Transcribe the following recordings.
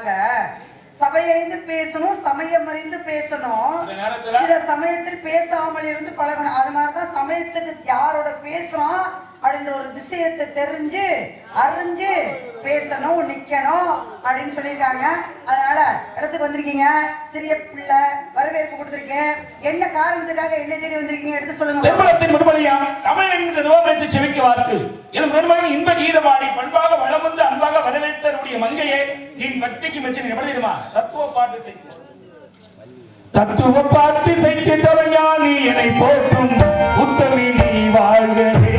சொன்னாங்க சபையறிந்து பேசணும் சமயம் அறிந்து பேசணும் சில சமயத்தில் பேசாமல் இருந்து பழகணும். அது மாதிரிதான் சமயத்துக்கு யாரோட பேசுறோம் அப்படின்ற ஒரு விஷயத்தை தெரிஞ்சு அறிஞ்சு பேசணும் நிக்கணும் அப்படின்னு சொல்லியிருக்காங்க. அதனால இடத்துக்கு வந்திருக்கீங்க. சிறிய பிள்ளை வரவேற்பு கொடுத்துருக்கேன். என்ன காரணத்துக்காக என்ன தேடி வந்திருக்கீங்க எடுத்து சொல்லுங்க. திருமணத்தின் முன்பலியாம் தமிழ் என்கிற துவமைத்து செவிக்க வாக்கு என் பெருமகன் இன்ப கீதமாடி பண்பாக வளம் வந்து அன்பாக வரவேற்றருடைய மங்கையே நீ பக்திக்கு மெச்சின எப்படி தெரியுமா தத்துவ பாட்டு செய்து தத்துவ பாட்டு செய்து தவஞானி என்னை போற்றும். உத்தமி நீ வாழ்கவே.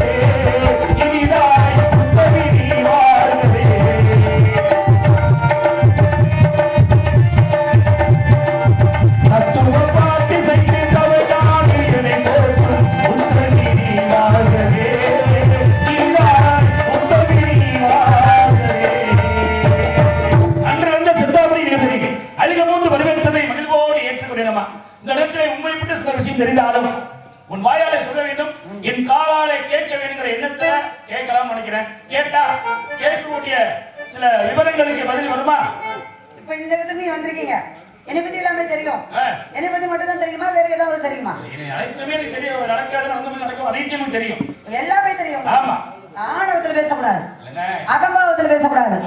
பேசக்கூடாது அகம்பாவத்துல பேசக்கூடாது.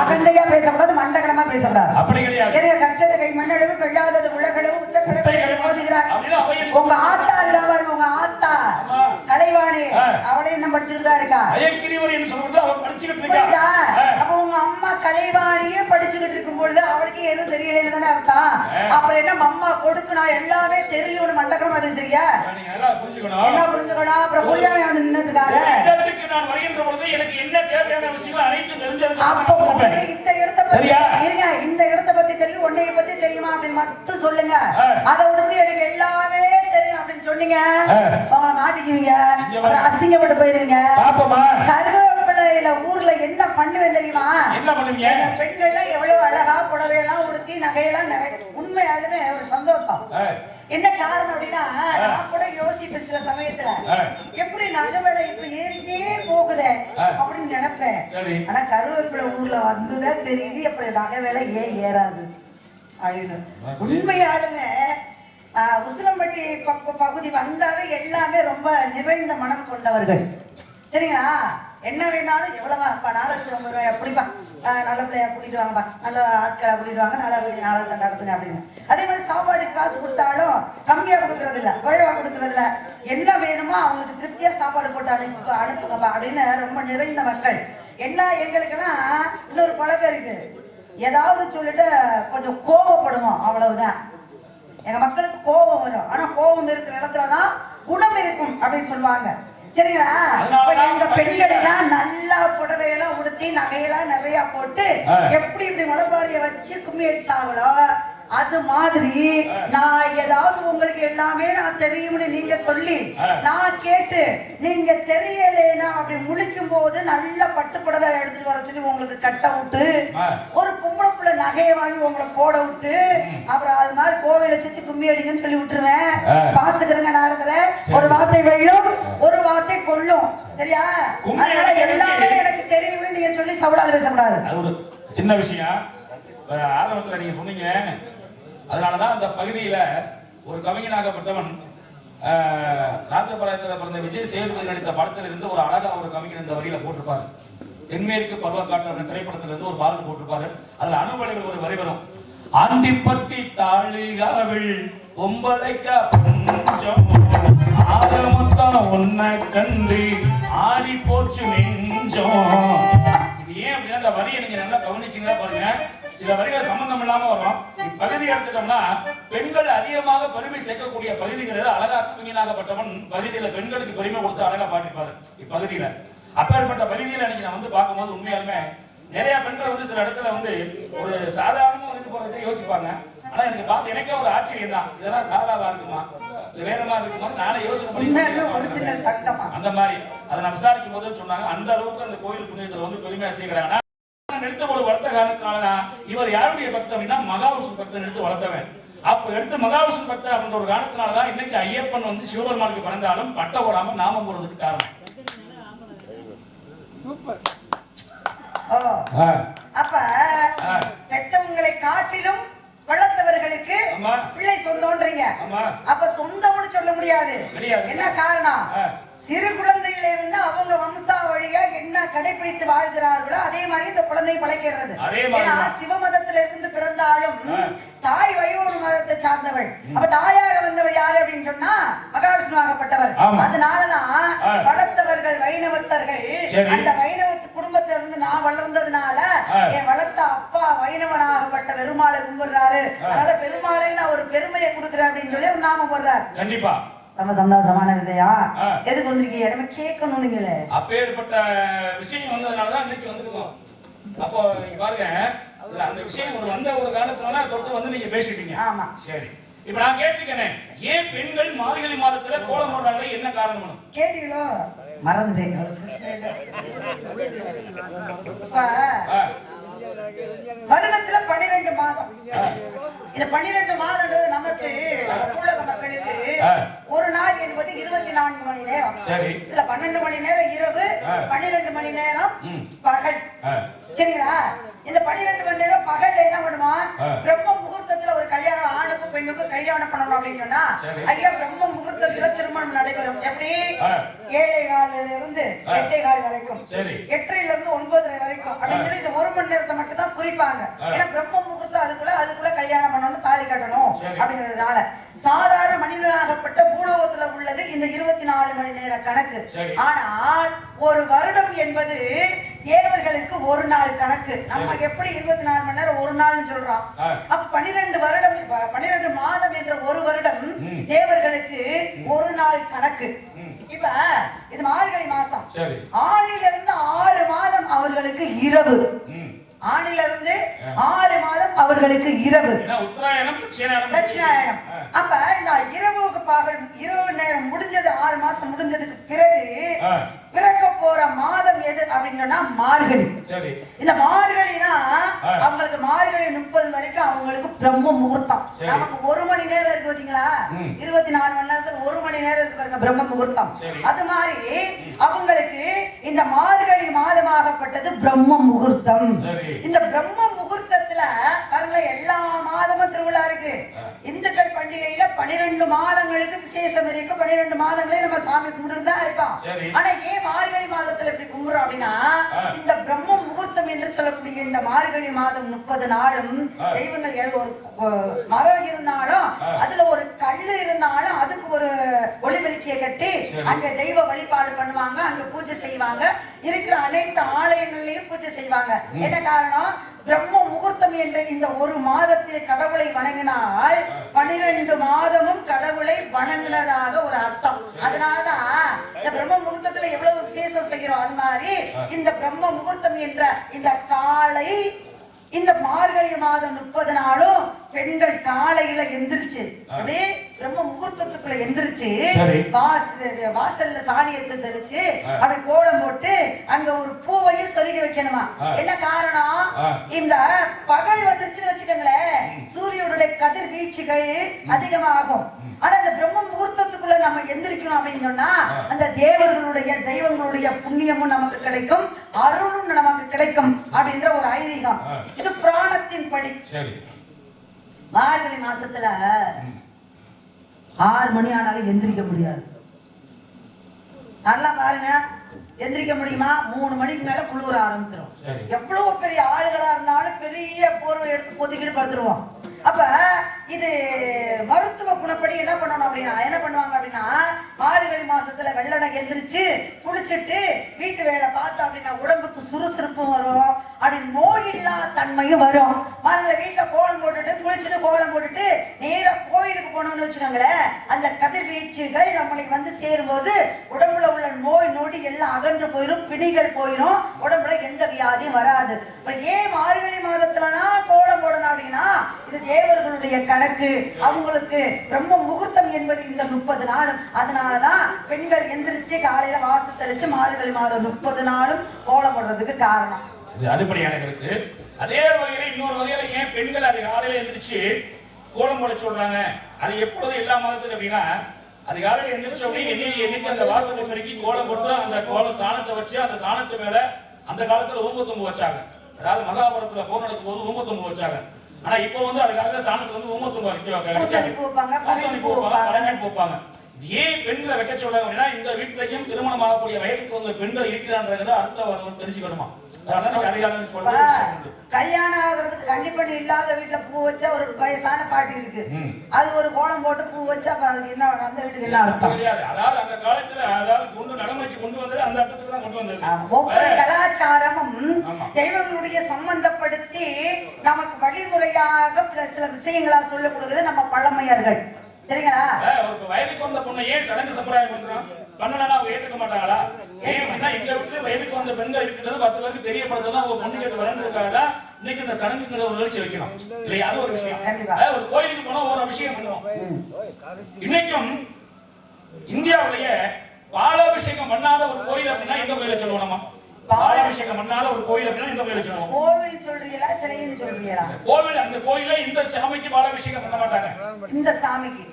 அகந்தையா பேசக்கூடாது மண்டகனமா பேசக்கூடாது. ஏறிய கற்றது கை மண்ணளவு கொள்ளாதது உள்ளகளவு உத்தரவு போதுகிறார். உங்க ஆத்தா பாருங்க உங்க ஆத்தா. ஆ. அவளே என்ன படிச்சுட்டு தான் இருக்கா? அயக்கிரிவர் என்று சொல்றது அவன் படிச்சுக்கிட்டு புரியுதா? இருக்கா அப்ப உங்க அம்மா கலைவாணியே படிச்சுக்கிட்டு இருக்கும் பொழுது அவளுக்கு எதுவும் தெரியலன்னு தானே அர்த்தம். அப்புறம் என்ன அம்மா கொடுக்கணும் எல்லாமே தெரியும் நீங்க நல்லா புரிஞ்சுக்கணும். என்ன புரிஞ்சுக்கணும்? அப்புறம் புரியாம வந்து நின்னுட்டு இருக்காங்க இடத்துக்கு நான் வருகின்ற பொழுது எனக்கு என்ன தேவையான விஷயங்கள் அனைத்தும் அப்போ இந்த இடத்த பத்தி? இருங்க இந்த இடத்த பத்தி தெரியும் உன்னைய பத்தி தெரியுமா அப்படின்னு மட்டும் சொல்லுங்க. அதை விட்டு எனக்கு எல்லாமே தெரியும் அப்படின்னு சொன்னீங்க. உங்களை மாட்டிக்குவீங்க. அசிங்கப்பட்டு போயிருங்க. கருவேப்பிலையில ஊர்ல என்ன பண்ணுவேன் தெரியுமா? என்ன எங்க பெண்கள்லாம் எவ்வளவு அழகா புடவையெல்லாம் உடுத்தி நகையெல்லாம் நிறைய உண்மையாலுமே ஒரு சந்தோஷம். என்ன காரணம் அப்படின்னா நான் கூட யோசிப்பேன் சில சமயத்துல. எப்படி நகை விலை இப்ப ஏறிட்டே போகுதே. அப்படின்னு நினைப்பேன். ஆனா கருவேப்பிலை ஊர்ல வந்துதான் தெரியுது எப்படி நகை விலை ஏன் ஏறாது அப்படின்னு. உண்மையாலுமே உசிலம்பட்டி பகுதி வந்தாவே எல்லாமே ரொம்ப நிறைந்த மனம் கொண்டவர்கள். சரிங்களா? என்ன வேணாலும் எவ்வளவா அப்பா நாளைக்கு ரொம்ப ரூபாய்? அப்படிப்பா நல்ல பிள்ளையா கூட்டிட்டு வாங்கப்பா. நல்ல ஆட்களை கூட்டிட்டு வாங்க. நல்ல வழி நாளத்தை நடத்துங்க அப்படின்னு. அதே மாதிரி சாப்பாடு காசு கொடுத்தாலும் கம்மியா கொடுக்கறது இல்ல குறைவா கொடுக்கறது இல்ல என்ன வேணுமோ அவங்களுக்கு திருப்தியா சாப்பாடு போட்டு அனுப்பு அனுப்புங்கப்பா அப்படின்னு ரொம்ப நிறைந்த மக்கள். என்ன எங்களுக்குன்னா இன்னொரு பழக்கம் இருக்கு. ஏதாவது சொல்லிட்டு கொஞ்சம் கோபப்படுவோம் அவ்வளவுதான். எங்க மக்களுக்கு கோபம் வரும். ஆனா கோபம் இருக்கிற இடத்துலதான் குணம் இருக்கும் அப்படின்னு சொல்லுவாங்க. சரிங்களா? எங்க பெண்கள் எல்லாம் நல்லா புடவையெல்லாம் உடுத்தி நகையெல்லாம் நிறைய போட்டு. எப்படி இப்படி முளைப்பாரிய வச்சு கும்மி அடிச்சாங்களோ அது மாதிரி நான் ஏதாவது உங்களுக்கு எல்லாமே நான் தெரியும்னு நீங்க சொல்லி. நான் கேட்டு நீங்க தெரியலைன்னா அப்படி முழிக்கும் போது நல்ல பட்டு புடவை எடுத்துட்டு வர சொல்லி உங்களுக்கு கட்ட விட்டு. ஒரு பொம்பளை புள்ள நகையை வாங்கி உங்களை போட விட்டு அப்புறம் அது மாதிரி கோவிலை சுத்தி கும்மி அடிங்கன்னு சொல்லி விட்டுருவேன். பாத்துக்கிறேங்க நேரத்துல ஒரு வார்த்தை வெல்லும் ஒரு வார்த்தை கொல்லும். சரியா? அதனால எல்லாமே எனக்கு தெரியும்னு நீங்க சொல்லி சவுடால பேசக்கூடாது. சின்ன விஷயம். ஆரம்பத்துல நீங்க சொன்னீங்க அதனாலதான் அந்த பகுதியில ஒரு கவிஞனாகப்பட்டவன் ஆஹ், பிறந்த விஜய் சேதுபதி நடித்த படத்தில் இருந்து ஒரு அழகா ஒரு கவிஞன் இந்த வரியில போட்டிருப்பாரு. தென்மேற்கு பருவக்காட்டு அந்த திரைப்படத்துல இருந்து ஒரு பாடல் போட்டிருப்பாரு. அதுல அனுபவங்கள் ஒரு வரி வரும். ஆண்டிப்பட்டி தாழிகாவில் ஒம்பளைக்க பஞ்சம் மொத்தம் உன்னை கண்டு ஆடி போச்சு நெஞ்சம். இது ஏன் அப்படின்னா இந்த வரியை நீங்க நல்லா கவனிச்சீங்கன்னா பாருங்க. சில வரிகள் சம்பந்தம் இல்லாம வரும். இப்பகுதி எடுத்துட்டோம்னா பெண்கள் அதிகமாக பெருமை சேர்க்கக்கூடிய பகுதிங்கிறது அழகா கவிஞனாகப்பட்டவன் பகுதியில பெண்களுக்கு பெருமை கொடுத்து அழகா பாட்டிருப்பாரு இப்பகுதியில அப்பேற்பட்ட பகுதியில இன்னைக்கு நான் வந்து பார்க்கும்போது உண்மையாலுமே நிறைய பெண்கள் வந்து சில இடத்துல வந்து ஒரு சாதாரணமா வந்து போறதை யோசிப்பாங்க. ஆனா எனக்கு பார்த்து எனக்கே ஒரு ஆச்சரியம் தான். இதெல்லாம் சாதாவா இருக்குமா? இது வேற மாதிரி இருக்குமா? நாளை யோசனை பண்ணி அந்த மாதிரி. அதை நான் விசாரிக்கும் போது சொன்னாங்க. அந்த அளவுக்கு அந்த கோயில் புண்ணியத்துல வந்து பெருமையா செய்கிறாங்க நிறுத்த ஒரு வருத்த காரணத்தினாலதான் இவர் யாருடைய அப்படின்னா மகாவிஷ்ணு பக்தன் எடுத்து வளர்த்தவன். அப்ப எடுத்து மகாவிஷ்ணு பக்தர் அப்படின்ற ஒரு காரணத்தினாலதான் இன்னைக்கு ஐயப்பன் வந்து சிவபெருமானுக்கு பிறந்தாலும் பட்ட போடாம நாமம் போடுறதுக்கு காரணம். அப்ப. பெத்தவங்களை காட்டிலும் வளர்த்தவர்களுக்கு சொந்தம்ன்றீங்க அப்ப சொந்தம்னு சொல்ல முடியாது. என்ன காரணம். சிறு குழந்தையில இருந்து அவங்க வம்சாவழியா என்ன கடைபிடித்து வாழ்கிறார்களோ அதே மாதிரி இந்த குழந்தை பழைக்கிறது ஏன்னா. சிவமதத்துல இருந்து பிறந்தாலும். தாய் வயோடு மதத்தை சார்ந்தவள் அப்ப தாயாக வந்தவள் யாரு அப்படின்னு சொன்னா மகாவிஷ்ணுவாகப்பட்டவர். அதனாலதான். வளர்த்தவர்கள் வைணவத்தர்கள். அந்த வைணவத்து குடும்பத்தில இருந்து நான் வளர்ந்ததுனால. என் வளர்த்த அப்பா வைணவனாகப்பட்ட பெருமாளை கும்பிடுறாரு. அதனால பெருமாளை நான் ஒரு பெருமையை கொடுக்குறேன் அப்படின்னு சொல்லி ஒரு நாமம் போடுறாரு கண்டிப்பா. ரொம்ப சந்தோஷமான ஆ. எதுக்கு வந்திருக்கீங்க? நம்ம கேட்கணும் நீங்களே. அப்பேற்பட்ட விஷயம் வந்ததுனாலதான் இன்னைக்கு வந்திருக்கோம். அப்போ நீங்க பாருங்க அந்த விஷயம் ஒரு வந்த ஒரு காரணத்தினால தொட்டு வந்து நீங்க பேசிட்டீங்க. ஆமா. சரி. இப்ப நான் கேட்டிருக்கேனே ஏன் பெண்கள் மார்கழி மாதத்துல கோலம் போடுறாங்க? என்ன காரணம்? கேட்டீங்களோ? மறந்துட்டேன். வருடத்துல பன்னிரெண்டு மாதம். இந்த பன்னிரெண்டு மாதம்ன்றது நமக்கு ஊழக மக்களுக்கு. ஒரு நாள் என்பது இருபத்தி நான்கு மணி நேரம். இல்ல பன்னெண்டு மணி நேரம் இரவு. பன்னிரெண்டு மணி நேரம். பகல். சரிங்களா? இந்த பன்னிரெண்டு மணி நேரம் பகல்ல என்ன பண்ணுவான் ஆ. பிரம்ம முகூர்த்தத்துல ஒரு கல்யாணம் ஆணுக்கும் பெண்ணுக்கும் கல்யாணம் பண்ணணும் அப்படின்னு சொன்னா. ஐயா பிரம்ம முகூர்த்தத்துல திருமணம் நடைபெறும் எப்படி. ஏழை காலில இருந்து. எட்டே கால் வரைக்கும் எட்டரைல இருந்து ஒன்பதரை வரைக்கும் அப்படின்னு சொல்லி இந்த ஒரு மணி நேரத்தை மட்டும் தான் குறிப்பாங்க. ஏன்னா பிரம்ம முகூர்த்தம் அதுக்குள்ள அதுக்குள்ள கல்யாணம் பண்ணணும் தாலி கட்டணும். அப்படிங்கிறதுனால சாதாரண மனிதனாகப்பட்ட பூலோகத்துல உள்ளது இந்த இருபத்தி நாலு மணி நேர கணக்கு. ஆனால் ஒரு வருடம் என்பது தேவர்களுக்கு ஒரு நாள் கணக்கு. நம்ம எப்படி இருபத்தி நாலு மணி நேரம் ஒரு நாள்னு சொல்றோம். அப்ப பன்னிரெண்டு வருடம் ப- பன்னிரெண்டு மாதம் என்ற ஒரு வருடம். தேவர்களுக்கு ஒரு நாள் கணக்கு. இப்ப இது மார்கழி மாசம். ஆணிலிருந்து ஆறு மாதம் அவர்களுக்கு இரவு. ஆணிலிருந்து ஆறு மாதம் அவர்களுக்கு இரவு. ஆ. அப்ப இந்த இரவுக்கு பகல் இரவு நேரம் முடிஞ்சது ஆறு மாசம் முடிஞ்சதுக்கு பிறகு பிறக்க போற மாதம் அப்படின்னா மார்கழி இந்த மார்கழினா. அவங்களுக்கு மார்கழி முப்பது வரைக்கும் அவங்களுக்கு பிரம்ம முகூர்த்தம். நமக்கு ஒரு மணி நேரம் இருக்கு பாத்தீங்களா. இருபத்தி நாலு மணி நேரத்துல ஒரு மணி நேரம் இருக்கு பாருங்க பிரம்ம முகூர்த்தம். அது மாதிரி அவங்களுக்கு இந்த மார்கழி மாதமாகப்பட்டது பிரம்ம முகூர்த்தம். இந்த பிரம்ம முகூர்த்தத்துல பாருங்களேன் எல்லா மாதமும் திருவிழா இருக்கு இந்துக்கள் பண்டிகையில பனிரெண்டு மாதங்களுக்கு விசேஷம் இருக்கு பனிரெண்டு மாதங்களே நம்ம சாமி கும்பிட்டு தான் இருக்கோம். ஆனா ஏன் மார்கழி மாதத்துல இப்படி கும்பிடுறோம் அப்படின்னா. இந்த பிரம்ம முகூர்த்தம் என்று சொல்லக்கூடிய இந்த மார்கழி மாதம் முப்பது நாளும். தெய்வங்கள் ஒரு மரம் இருந்தாலும். அதுல ஒரு கல்லு இருந்தாலும் அதுக்கு ஒரு ஒளிபெருக்கிய கட்டி. அங்க தெய்வ வழிபாடு பண்ணுவாங்க அங்க பூஜை செய்வாங்க இருக்கிற அனைத்து ஆலயங்கள்லயும் பூஜை செய்வாங்க என்ன காரணம் பிரம்ம முகூர்த்தம் என்ற இந்த ஒரு மாதத்தில் கடவுளை வணங்கினால் பனிரெண்டு மாதமும் கடவுளை வணங்கினதாக ஒரு அர்த்தம். அதனாலதான் இந்த பிரம்ம முகூர்த்தத்துல எவ்வளவு விசேஷம் செய்கிறோம்? அது மாதிரி இந்த பிரம்ம முகூர்த்தம் என்ற இந்த காலை இந்த மார்கழி மாதம் முப்பது நாளும் பெண்கள் காலையில எந்திரிச்சு அப்படியே பிரம்ம முகூர்த்தத்துக்குள்ள எந்திரிச்சு. வாச- வாசல்ல சாணியத்தை தெளிச்சு அப்படி கோலம் போட்டு அங்க ஒரு பூவையும் சொருகி வைக்கணுமா. என்ன காரணம். இந்த பகல் வந்துருச்சுன்னு வச்சுக்கோங்களேன். சூரியனுடைய கதிர் வீழ்ச்சிகள் அதிகமாகும். ஆனா இந்த பிரம்ம முகூர்த்தத்துக்குள்ள நம்ம எந்திரிக்கணும் அப்படின்னு சொன்னா அந்த தேவர்களுடைய தெய்வங்களுடைய புண்ணியமும் நமக்கு கிடைக்கும் அருளும் நமக்கு கிடைக்கும் அப்படின்ற ஒரு ஐதீகம். இது புராணத்தின் படி. சரி. மார்கழி மாசத்துல ஆறு மணி ஆனாலும் எந்திரிக்க முடியாது. நல்லா பாருங்க. எந்திரிக்க முடியுமா? மூணு மணிக்கு மேல குளிர ஆரம்பிச்சிடும். எவ்வளவு பெரிய ஆளுகளா இருந்தாலும் பெரிய போர்வை எடுத்து பொத்திக்கிட்டு படுத்துருவோம். அப்ப இது மருத்துவ குணப்படி என்ன பண்ணணும் அப்படின்னா என்ன பண்ணுவாங்க அப்படின்னா மார்கழி மாசத்துல வெள்ளனை எந்திரிச்சு குளிச்சுட்டு வீட்டு வேலை பார்த்தோம் அப்படின்னா உடம்புக்கு சுறுசுறுப்பும் வரும். அப்படி இல்லா தன்மையும் வரும். பாருங்க வீட்டுல கோலம் போட்டுட்டு குளிச்சுட்டு கோலம் போட்டுட்டு நேர கோயிலுக்கு போனோம்னு வச்சுக்கோங்களேன் அந்த கதிர்வீச்சுகள் நம்மளுக்கு வந்து சேரும்போது உடம்புல உள்ள நோய் நொடி எல்லாம் அகன்று போயிடும் பிணிகள் போயிடும் உடம்புல எந்த வியாதியும் வராது. ஏன் மார்கழி மாதத்துலனா கோலம் ஏன்னா இது தேவர்களுடைய கணக்கு. அவங்களுக்கு ரொம்ப முகூர்த்தம் என்பது இந்த முப்பது நாளும். அதனாலதான் பெண்கள் எந்திரிச்சு காலையில வாசத்தடிச்சு மார்கழி மாதம் முப்பது நாளும் கோலம் போடுறதுக்கு காரணம். இது அடிப்படையான கருத்து. அதே வகையில இன்னொரு வகையில ஏன் பெண்கள் அது காலையில எந்திரிச்சு கோலம் போட சொல்றாங்க? அது எப்பொழுதும் எல்லா மதத்துக்கு அப்படின்னா அது காலையில எந்திரிச்ச உடனே எண்ணெய் எண்ணிக்கை அந்த வாசல் பெருக்கி கோலம் போட்டு அந்த கோலம் சாணத்தை வச்சு அந்த சாணத்து மேல அந்த காலத்துல ஊம்பத்தொம்பு வச்சாங்க. அதாவது மகாபுரத்துல போர் நடக்கும் போது ஊம்பத்தொம்பு வச்சாங்க. ஆனா இப்போ வந்து அதுக்காக சாணத்துல வந்து ஊம்பத்தும்பு வைக்க பூசணி பூ வைப்பாங்க, பூசணி பூ பழனி பூ ஏன் பெண்களை வைக்க சொல்றாங்க அப்படின்னா இந்த வீட்டிலையும் திருமணம் ஆகக்கூடிய வயதுக்கு வந்த பெண்கள் இருக்கிறான்றத அடுத்த தெரிஞ்சுக்கணுமா. கல்யாணம் ஆகுறதுக்கு கண்டிப்பணி இல்லாத வீட்டுல பூ வச்சா ஒரு வயசான பாட்டி இருக்கு. அது ஒரு கோலம் போட்டு பூ வச்சா அப்ப அதுக்கு என்ன அந்த வீட்டுக்கு என்ன அர்த்தம்? அதாவது அந்த காலத்துல அதாவது கொண்டு நடைமுறைக்கு கொண்டு வந்தது அந்த அர்த்தத்துக்கு தான் கொண்டு வந்தது. ஒவ்வொரு கலாச்சாரமும். தெய்வங்களுடைய சம்பந்தப்படுத்தி நமக்கு வழிமுறையாக சில- சில விஷயங்களா சொல்லிக் கொடுக்குது நம்ம பழமையர்கள். சரிங்களா ஒரு வயதுக்கு வந்த பொண்ணை ஏன் சடங்கு சம்பிரதாயம் பண்றோம் பண்ணலன்னா அவங்க ஏத்துக்க மாட்டாங்களா ஏன் அப்படின்னா எங்க வீட்டுல வயதுக்கு வந்த பெண்கள் இருக்கிறது பத்து பேருக்கு தெரியப்படுறதுனா ஒரு பொண்ணு கேட்டு வரன்றதுக்காக தான் இன்னைக்கு இந்த சடங்குங்கிற ஒரு நிகழ்ச்சி வைக்கிறோம் இல்லையா? அது ஒரு விஷயம். அஹ் ஒரு கோயிலுக்கு போனா ஒரு விஷயம் பண்ணுவோம். இன்னைக்கும் இந்தியாவுடைய பாலாபிஷேகம் பண்ணாத ஒரு கோயில் அப்படின்னா எந்த கோயிலை சொல்லுவோம் நம்ம? பாலாபிஷேகம் பண்ணாத ஒரு கோயில் அப்படின்னா எந்த கோயிலை சொல்லுவோம் கோவில் சொல்றீங்களா சிலைன்னு சொல்றீங்களா? கோவில் அந்த கோயில்ல இந்த சாமிக்கு பாலாபிஷேகம் பண்ண மாட்டாங்க. இந்த சாமிக்கு.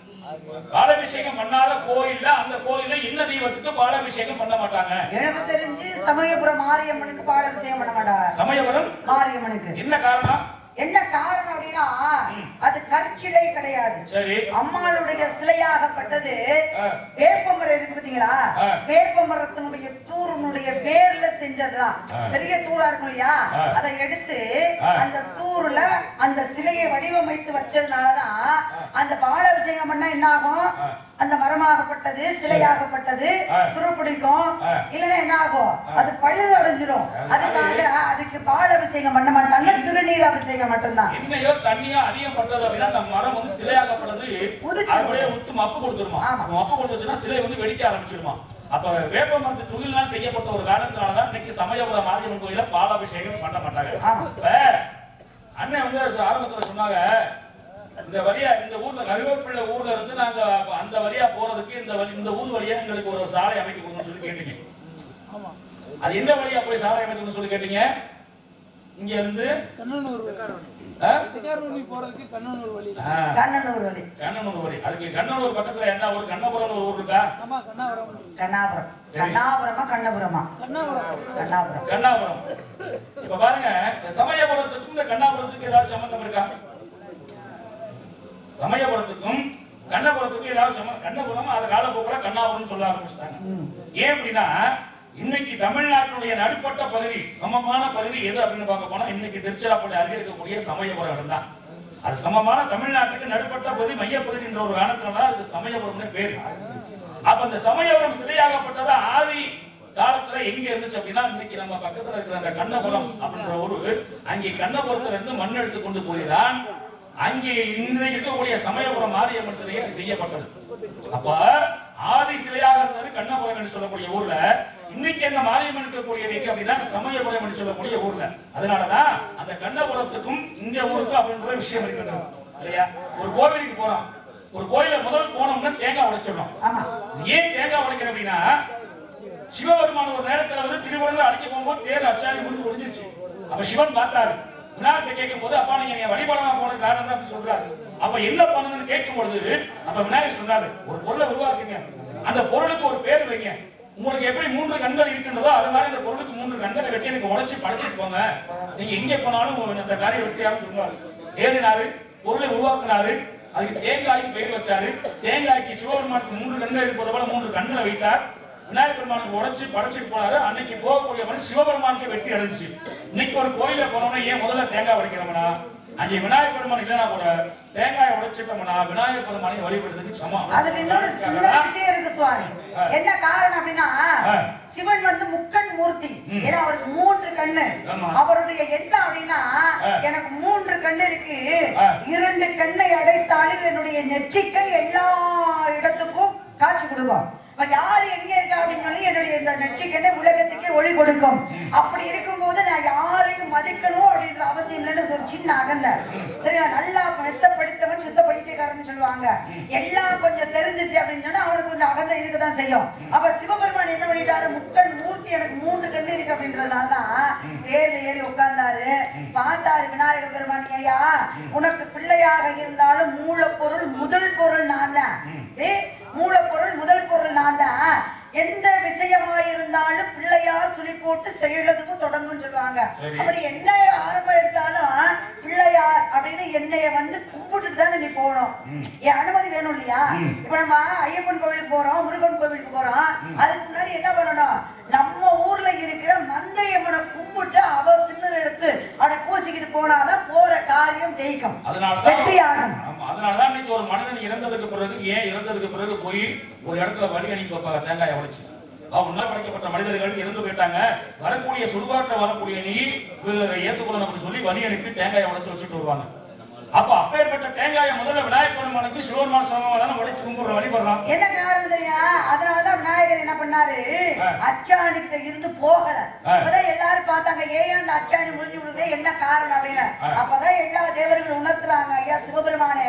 பாலாபிஷேகம் பண்ணாத கோயில்ல அந்த கோயில்ல இன்ன தெய்வத்துக்கு பாலாபிஷேகம் பண்ண மாட்டாங்க. எனக்கு தெரிஞ்சு சமயபுரம் மாரியம்மனுக்கு பாலாபிஷேகம் பண்ண மாட்டாங்க சமயபுரம்? மாரியம்மனுக்கு. என்ன காரணம்? என்ன காரணம் அப்படின்னா அது கற்சிலை கிடையாது அம்மாளுடைய சிலையாகப்பட்டது ஆ. வேப்பமரம் இருக்கு பாத்தீங்களா ஆ. வேப்பமரத்தினுடைய தூருனுடைய வேர்ல செஞ்சதுதான். பெரிய தூரா இருக்கும் இல்லையா. அதை எடுத்து. அந்த தூர்ல அந்த சிலையை வடிவமைத்து வச்சதுனாலதான் அந்த பாலாபிஷேகம் பண்ணா என்ன ஆகும். அந்த மரமாகப்பட்டது சிலையாகப்பட்டது ஆ. துருப்பிடிக்கும் ஆ. இல்லைன்னா என்ன ஆகும்? அது பழுது அடைஞ்சிரும். அதுக்காக அதுக்கு பால் அபிஷேகம் பண்ண மாட்டாங்க. திருநீர் அபிஷேகம் மட்டும்தான். என்னையோ தண்ணியோ அதிகம் பட்டது அப்படின்னா அந்த மரம் வந்து சிலையாகப்படுறது உதிச்சிரும். அப்படியே விட்டு மப்பு கொடுத்துருமா. மப்பு கொடுத்துச்சுன்னா சிலை வந்து வெடிக்க ஆரம்பிச்சிருமா அப்ப வேப்ப மரத்து துகில்லாம் செய்யப்பட்ட ஒரு காரணத்தினாலதான் இன்னைக்கு சமயபுரம் மாரியம்மன் கோயில பாலாபிஷேகம் பண்ண மாட்டாங்க. அண்ணன் வந்து ஆரம்பத்துல சொன்னாங்க இந்த வழியா இந்த ஊர்ல கருவேப்பிள்ளை ஊர்ல இருந்து நாங்க அந்த வழியா போறதுக்கு இந்த வழி இந்த ஊர் வழியா எங்களுக்கு ஒரு சாலை அமைக்க கொடுக்கணும்னு சொல்லி கேட்டீங்க. அது எந்த வழியா போய் சாலை அமைக்கணும்னு சொல்லி கேட்டீங்க? இங்க இருந்து? போறதுக்கு கண்ணனூர் வழி. கண்ணனூர் வழி. கண்ணனூர் வழி. அதுக்கு கண்ணனூர் பக்கத்துல என்ன ஒரு கண்ணபுரம் ஒரு ஊர் இருக்கா? கண்ணாபுரம் கண்ணாபுரமா? கண்ணபுரமா. கண்ணாபுரம். கண்ணாபுரம். இப்ப பாருங்க இந்த சமயபுரத்துக்கும் இந்த கண்ணாபுரத்துக்கும் ஏதாவது சம்பந்தம் இருக்கா? சமயபுரத்துக்கும் கண்ணபுரத்துக்கும் ஏதாவது சம்பந்தம் கண்ணபுரம் அது காலப்போக்கில் கண்ணாபுரம் சொல்ல ஆரம்பிச்சிட்டாங்க. ஏன் அப்படின்னா இன்னைக்கு தமிழ்நாட்டினுடைய நடுப்பட்ட பகுதி சமமான பகுதி எது அப்படின்னு பார்க்க போனா இன்னைக்கு திருச்சிராப்பள்ளி அருகே இருக்கக்கூடிய சமயபுரம் இடம்தான். அது சமமான தமிழ்நாட்டுக்கு நடுப்பட்ட பகுதி மையப்பகுதி என்ற ஒரு காரணத்தினால அதுக்கு சமயபுரம்னு பேரு. அப்ப அந்த சமயபுரம் சிலையாகப்பட்டதா ஆதி காலத்துல எங்க இருந்துச்சு அப்படின்னா இன்னைக்கு நம்ம பக்கத்துல இருக்கிற அந்த கண்ணபுரம் அப்படின்ற ஒரு அங்கே கண்ணபுரத்துல இருந்து மண் எடுத்து கொண்டு போய்தான் அங்கே இன்றைக்கு இருக்கக்கூடிய சமயபுரம் மாரியம்மன் சிலையை செய்யப்பட்டது. அப்ப ஆதி சிலையாக இருந்தது கண்ணபுரம் என்று சொல்லக்கூடிய ஊர்ல. இன்னைக்கு அந்த மாரியம்மன் இருக்கக்கூடிய எங்க அப்படின்னா சமயபுரம் என்று சொல்லக்கூடிய ஊர்ல. அதனாலதான் அந்த கண்ணபுரத்துக்கும் இந்த ஊருக்கும் அப்படின்ற விஷயம் இருக்கின்றது. இல்லையா? ஒரு கோவிலுக்கு போறோம். ஒரு கோயில முதல் போனோம்னா தேங்காய் உடைச்சிடணும். ஏன் தேங்காய் உடைக்கிறேன் அப்படின்னா சிவபெருமான் ஒரு நேரத்துல வந்து திருவள்ளுவர் அழைக்க போகும்போது தேர் அச்சாரி முடிஞ்சு ஒழிஞ்சிருச்சு அப்ப சிவன் பார்த்தாரு விநாயகத்தை கேட்கும் போது அப்பா நீங்க வழிபாடமா வழிபடமா போன காரணம் தான் அப்படி சொல்றாரு. அப்ப என்ன பண்ணணும்னு கேட்கும் பொழுது அப்ப விநாயகர் சொன்னாரு ஒரு பொருளை உருவாக்குங்க. அந்த பொருளுக்கு ஒரு பேர் வைங்க. உங்களுக்கு எப்படி மூன்று கண்கள் இருக்கின்றதோ அது மாதிரி அந்த பொருளுக்கு மூன்று கண்களை வெட்டி எனக்கு உடச்சி படைச்சிட்டு போங்க. நீங்க எங்கே போனாலும் இந்த அந்த காரியம் வெற்றியாக சொல்றாரு. தேடினாரு பொருளை உருவாக்குனாரு. அதுக்கு தேங்காய்க்கு பெயர் வச்சாரு. தேங்காய்க்கு சிவபெருமானுக்கு மூன்று கண்கள் இருப்பதை போல மூன்று கண்களை வைத்தார். விநாயகர் பெருமானுக்கு உடைச்சு படைச்சிட்டு போனாரு. அன்னைக்கு போகக்கூடிய மனுஷன் சிவபெருமானுக்கு வெற்றி அடைஞ்சுச்சு. இன்னைக்கு ஒரு கோயில போனோம்னா ஏன் முதல்ல தேங்காய் உடைக்கிறோம்னா? அங்கே விநாயகர் பெருமான் இல்லைன்னா கூட தேங்காயை உடைச்சிட்டோம்னா விநாயகர் பெருமானை வழிபடுறதுக்கு சமம். அதுல இன்னொரு விஷயம் இருக்கு சுவாமி. என்ன காரணம் அப்படின்னா. சிவன் வந்து முக்கண் மூர்த்தி. ஏன்னா அவருக்கு மூன்று கண்ணு. அவருடைய எண்ணம் அப்படின்னா. எனக்கு மூன்று கண்ணு இருக்கு. இரண்டு கண்ணை அடைத்தாலும் என்னுடைய நெற்றிக்கண் எல்லா இடத்துக்கும் காட்சி யாரு எங்க இருக்கா அப்படின்னாலும் என்னுடைய இந்த நெற்றிக்கண்ணை உலகத்துக்கே ஒளி கொடுக்கும். அப்படி இருக்கும்போது நான் யாரையும் மதிக்கணும் அப்படின்ற அவசியம் இல்லைன்னு ஒரு சின்ன அகந்த. சரியா? நல்லா மெத்தப்படுத்தவன் படித்தவன் சுத்த பைத்தியக்காரன் சொல்லுவாங்க. எல்லாம் கொஞ்சம் தெரிஞ்சிச்சு அப்படின்னு சொன்னா அவனுக்கு கொஞ்சம் அகந்த இருக்கதான் செய்யும். அப்ப சிவபெருமான் என்ன பண்ணிட்டாரு? முக்கண் மூர்த்தி எனக்கு மூன்று கண்ணு இருக்கு இருக்கு அப்படின்றதுனாலதான் ஏறி ஏறி உட்கார்ந்தாரு. பார்த்தாரு விநாயக பெருமான் ஐயா உனக்கு பிள்ளையாக இருந்தாலும் மூலப்பொருள் முதல் பொருள் நான் தான். ஏய், மூலப்பொருள் முதல் பொருள் நான் தான். எந்த விஷயமா இருந்தாலும் பிள்ளையார் சுழி போட்டு செயலதுக்கும் தொடங்கும் சொல்லுவாங்க. அப்படி என்ன ஆரம்பம் எடுத்தாலும் பிள்ளையார் அப்படின்னு என்னைய வந்து கும்பிட்டுட்டு தானே நீ போகணும். என் அனுமதி வேணும் இல்லையா? இப்ப நம்ம ஐயப்பன் கோவிலுக்கு போறோம் முருகன் கோவிலுக்கு போறோம். அதுக்கு முன்னாடி என்ன பண்ணணும்? நம்ம ஊர்ல இருக்கிற மந்தையம்மனை கும்பிட்டு அவ திண்ணர் எடுத்து அதை பூசிக்கிட்டு போனாதான் போற காரியம் ஜெயிக்கும். வெற்றியாகும். ஆமா, அதனாலதான் இன்னைக்கு ஒரு மனிதன் இறந்ததுக்கு பிறகு ஏன் இறந்ததுக்கு பிறகு போய் ஒரு இடத்துல வழி அனுப்பி வைப்பாங்க தேங்காயை உடைச்சு. முன்னால் படைக்கப்பட்ட மனிதர்கள் இறந்து போயிட்டாங்க. வரக்கூடிய சுடுகாட்டில் வரக்கூடிய நீ ஏற்றுக்கொள்ளணும் அப்படின்னு சொல்லி வழி அனுப்பி தேங்காயை உடைச்சு வச்சுட்டு வருவாங்க. அப்ப அப்பேற்பட்ட தேங்காயை முதல்ல விநாயகர் பெருமானுக்கு சிவபெருமான் சமமாக தானே உடைச்சு கும்பிடுற வழிபடுறான் என்ன காரணம் தெரியா அதனாலதான் விநாயகர் என்ன பண்ணாரு. அச்சாணிக்கு இருந்து போகல. அப்பதான் எல்லாரும் பார்த்தாங்க ஏன் அந்த அச்சாணி முடிஞ்சு விடுதே என்ன காரணம்? அப்படின்னு. அப்பதான் எல்லா தேவர்களும் உணர்த்துறாங்க ஐயா சிவபெருமானே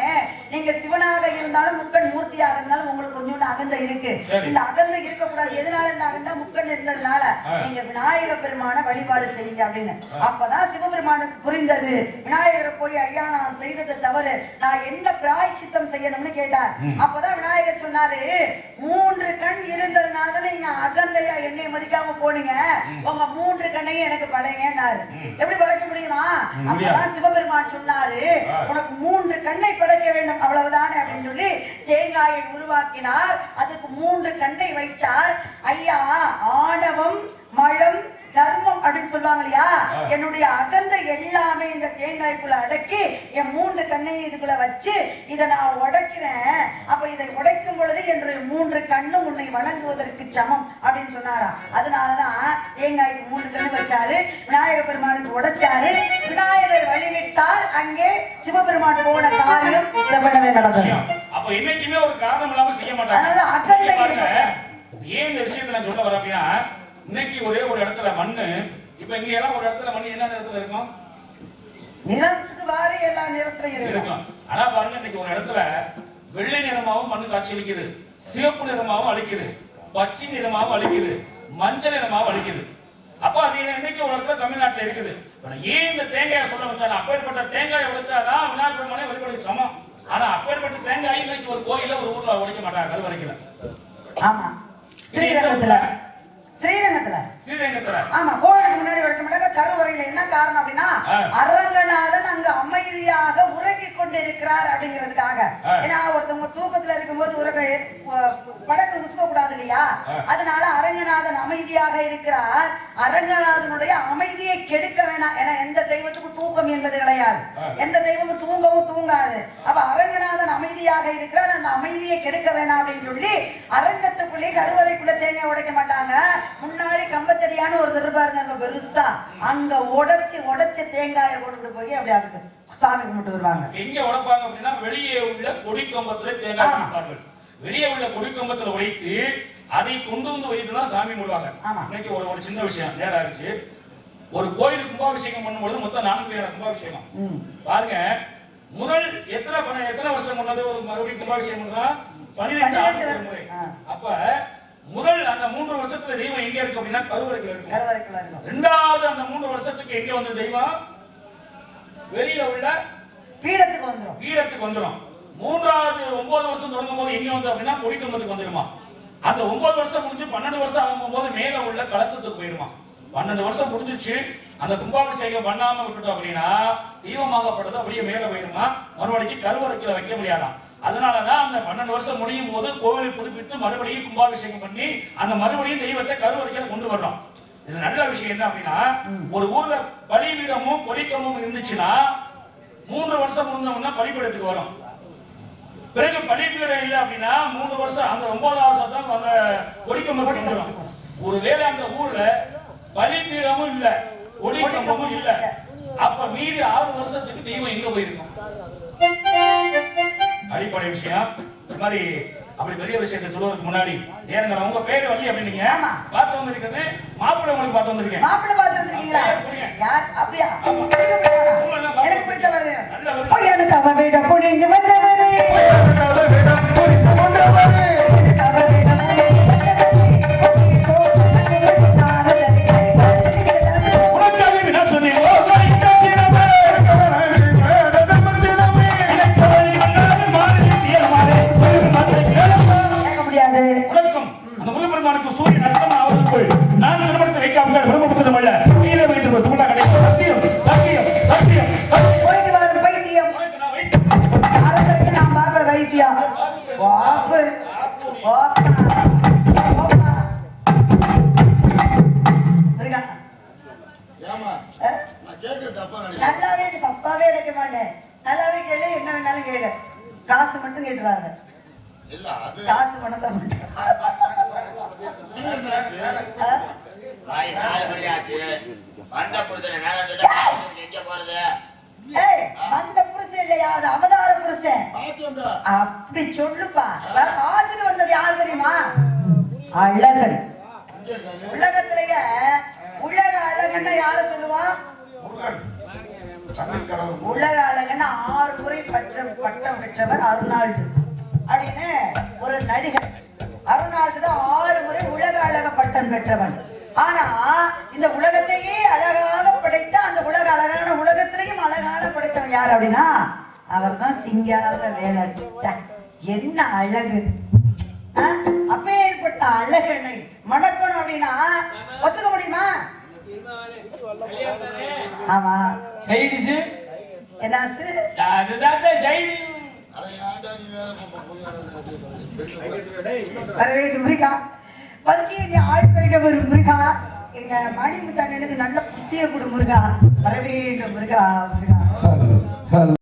நீங்க சிவனாக இருந்தாலும் முக்கன் மூர்த்தியாக இருந்தாலும் உங்களுக்கு கொஞ்சோண்டு அகந்த இருக்கு. இந்த அகந்த இருக்கக்கூடாது. எதனால இந்த அகந்த முக்கன் இருந்ததுனால. நீங்க விநாயக பெருமான வழிபாடு செய்யுங்க அப்படின்னு. அப்பதான் சிவபெருமானுக்கு புரிந்தது. விநாயகரை போய் ஐயா நான் செய்தது தவறு. நான் என்ன பிராய்ச்சித்தம் செய்யணும்னு கேட்டார். அப்பதான் விநாயகர் சொன்னாரு மூன்று கண் இருந்ததுனால தான் நீங்க அகந்தையா என்னை மதிக்காம போனீங்க? உங்க மூன்று கண்ணையும் எனக்கு படைங்கன்னாரு. எப்படி படைக்க முடியுமா? அப்பதான் சிவபெருமான் சொன்னாரு உனக்கு மூன்று கண்ணை படைக்க வேண்டும். அவ்வளவுதானே அப்படின்னு சொல்லி தேங்காயை உருவாக்கினார். அதுக்கு மூன்று கண்ணை வைத்தார். ஐயா ஆணவம் மழம் கர்மம் அப்படின்னு சொல்லுவாங்க இல்லையா என்னுடைய அகந்த எல்லாமே இந்த தேங்காய்க்குள்ள அடக்கி என் மூன்று கண்ணையும் இதுக்குள்ள வச்சு இதை நான் உடைக்கிறேன். அப்ப இதை உடைக்கும் பொழுது என்னுடைய மூன்று கண்ணும் உன்னை வணங்குவதற்கு சமம் அப்படின்னு சொன்னாரா? அதனாலதான் தேங்காய்க்கு மூன்று கண்ணு வச்சாரு விநாயக பெருமானுக்கு உடைச்சாரு. விநாயகர் வழிவிட்டார் அங்கே சிவபெருமான் போன காரியம் செவ்வனவே நடந்தது. அப்ப என்னைக்குமே ஒரு காரணம் இல்லாம செய்ய மாட்டாங்க. அகந்தை ஏன் இந்த விஷயத்தை நான் சொல்ல வரேன் அப்படின்னா இன்னைக்கு ஒரே ஒரு இடத்துல மண்ணு. இப்ப இங்க எல்லாம் ஒரு இடத்துல மண்ணு என்ன இடத்துல இருக்கும்? நிலத்துக்கு வாரி எல்லா நிறத்திலும் இருக்கும். ஆனா பாருங்க இன்னைக்கு ஒரு இடத்துல வெள்ளை நிறமாவும் மண்ணு காட்சி அளிக்குது. சிவப்பு நிறமாவும் அளிக்குது. பச்சை நிறமாவும் அளிக்குது. மஞ்சள் நிறமாவும் அளிக்குது. அப்ப அது இன்னைக்கு ஒரு இடத்துல தமிழ்நாட்டுல இருக்குது. ஏன் இந்த தேங்காயை சொல்ல வந்தேன் அப்பேற்பட்ட தேங்காயை உடைச்சாதான் விநாயகர் பெருமானே வழிபடுறது சமம். ஆனா அப்பேற்பட்ட தேங்காய் இன்னைக்கு ஒரு கோயில ஒரு ஊர்ல உடைக்க மாட்டாங்க அது வரைக்கும் ஆமா. ஸ்ரீரங்கத்துல. ஸ்ரீரங்கத்துல ஸ்ரீரங்கத்துல ஆமா கோவிலுக்கு முன்னாடி மாட்டாங்க கருவறையில என்ன காரணம் அப்படின்னா. அரங்கநாதன் அங்க அமைதியாக உறங்கிக் கொண்டிருக்கிறார் அப்படிங்கிறதுக்காக. ஏன்னா ஒருத்தவங்க தூக்கத்துல இருக்கும்போது உறக்க படக்கு முசுக்க கூடாது இல்லையா. அதனால அரங்கநாதன் அமைதியாக இருக்கிறார். அரங்கநாதனுடைய அமைதியை கெடுக்க வேணாம். ஏன்னா எந்த தெய்வத்துக்கும் தூக்கம் என்பது கிடையாது. எந்த தெய்வமும் தூங்கவும் தூங்காது. அப்ப அரங்கநாதன் அமைதியாக இருக்கிறார். அந்த அமைதியை கெடுக்க வேணாம் அப்படின்னு சொல்லி அரங்கத்துக்குள்ளே கருவறைக்குள்ள தேங்காய் உடைக்க மாட்டாங்க. முன்னாடி கம்பத்தடியான ஒரு இருப்பாருங்க அங்க பெருசா. அங்க உடைச்சு உடைச்சு தேங்காயை கொண்டு போய் அப்படி அங்க சாமி கும்பிட்டு வருவாங்க. எங்க உடைப்பாங்க அப்படின்னா வெளியே உள்ள கொடி கம்பத்துல தேங்காய். உடைப்பார்கள் வெளியே உள்ள கொடி கம்பத்துல உடைத்து அதை கொண்டு வந்து வைத்து தான் சாமி ஆமா. இன்னைக்கு ஒரு ஒரு சின்ன விஷயம் நேரம் ஆச்சு ஒரு கோயிலுக்கு கும்பாபிஷேகம் பண்ணும்பொழுது மொத்தம் நான்கு பேர் கும்பாபிஷேகம். பாருங்க முதல் எத்தனை பண- எத்தனை வருஷம் முன்னது ஒரு மறுபடியும் கும்பாபிஷேகம் பண்றா? பன்னிரெண்டு முறை. அப்ப முதல் அந்த மூன்று வருஷத்துல தெய்வம் எங்க இருக்கு அப்படின்னா கருவறைக்குள்ள இருக்கு ரெண்டாவது அந்த மூன்று வருஷத்துக்கு எங்க வந்த தெய்வம்? வெளியில உள்ள பீடத்துக்கு வந்துரும். பீடத்துக்கு வந்துடும் மூன்றாவது ஒன்பது வருஷம் தொடங்கும் போது எங்க வந்து அப்படின்னா கொடிக்கம்பத்துக்கு வந்துடுமா அந்த ஒன்பது வருஷம் முடிஞ்சு பன்னெண்டு வருஷம் ஆகும் போது மேல உள்ள கலசத்துக்கு போயிடுமா பன்னெண்டு வருஷம் முடிஞ்சிச்சு. அந்த கும்பாபிஷேகம் பண்ணாம விட்டுட்டோம் அப்படின்னா தீபமாகப்பட்டது அப்படியே மேல போயிடுமா மறுபடியும் கருவறைக்குள்ள வைக்க முடியாதாம் அதனாலதான் அந்த பன்னெண்டு வருஷம் முடியும் போது கோவிலை புதுப்பித்து மறுபடியும் கும்பாபிஷேகம் பண்ணி அந்த மறுபடியும் தெய்வத்தை கருவறைக்குள்ள கொண்டு வர்றோம். இது நல்ல விஷயம் என்ன அப்படின்னா ஒரு ஊர்ல பலிபீடமும் கொடிக்கமும் இருந்துச்சுன்னா மூன்று வருஷம் முடிஞ்சவங்க பலிபீடத்துக்கு வரும். பிறகு பலிபீடம் இல்லை அப்படின்னா மூணு வருஷம் அந்த ஒன்பதாம் வருஷம் தான் அந்த கொடிக்கம்பத்துக்கு வந்துடும் ஒருவேளை அந்த ஊர்ல பலிபீடமும் இல்ல கொடிக்கம்பமும் இல்ல. அப்ப மீதி ஆறு வருஷத்துக்கு தெய்வம் எங்க போயிருக்கும். அடிப்படை விஷயம். இந்த மாதிரி அப்படி பெரிய விஷயத்தை சொல்வதற்கு முன்னாடி நேரங்கள் உங்க பேர் வள்ளி அப்படின்னீங்க. பார்த்து வந்திருக்கிறது மாப்பிள்ளை உங்களுக்கு பார்த்து வந்திருக்கேன். மாப்பிள்ளை பார்த்து வந்திருக்கீங்களா. யார்? அப்படியா? எனக்கு பிடித்தவர். நல்ல ஒரு- பொய் எனக்கு அவ விட புடிஞ்சு வந்தவரே. ஓப்பா ஓப்பா முருகா ஏமா அஹ், நான் கேட்கறது தப்பா நினைக்கிறேன். நல்லாவே எனக்கு அப்பாவே மாட்டேன். நல்லாவே கேளு என்ன வேணாலும் கேளு. காசு மட்டும் கேட்டுறாங்க இல்ல அது காசு பணத்தை மட்டும். நாலு மணி ஆச்சு வந்த புருஷனை வேணாம் சொல்லிட்டு எங்க போறது? ஏய் புருஷன் இல்லையா? அது அவதார புருஷன் அப்படி சொல்லுப்பா. பார்த்துட்டு வந்தது யார் தெரியுமா? அழகன். உலகத்திலேயே உலக அழகன்னா யார சொல்லுவான் உலக அழகன் ஆறு முறை பற்ற பட்டம் பெற்றவர் அருணாழ்டு அப்படின்னு ஒரு நடிகர். அருணாழ்டு தான் ஆறு முறை உலக அழக பட்டம் பெற்றவன். ஆனா இந்த உலகத்தையே அழகாக படைத்த அந்த உலக அழகான உலகத்திலையும் அழகான படைத்தவன் யார் அப்படின்னா அவர் தான் சிங்கார வேலன் என்ன அழகு. ஆ? அப்பேற்பட்ட அழகனை மணக்கணும் அப்படின்னா ஒத்துக்க முடியுமா? ஆமா. சைடிஷு என்னாச்சு? அதுதான் சைடு அட ஏன்டா நீ வேற போய் போய் வர வேண்டும் முருகா. வந்து நீ ஆள் வரும் முருகா. எங்க மணிமுத்தண்ணனுக்கு நல்ல புத்திய கொடு முருகா. வர வேண்டும் முருகா முருகா.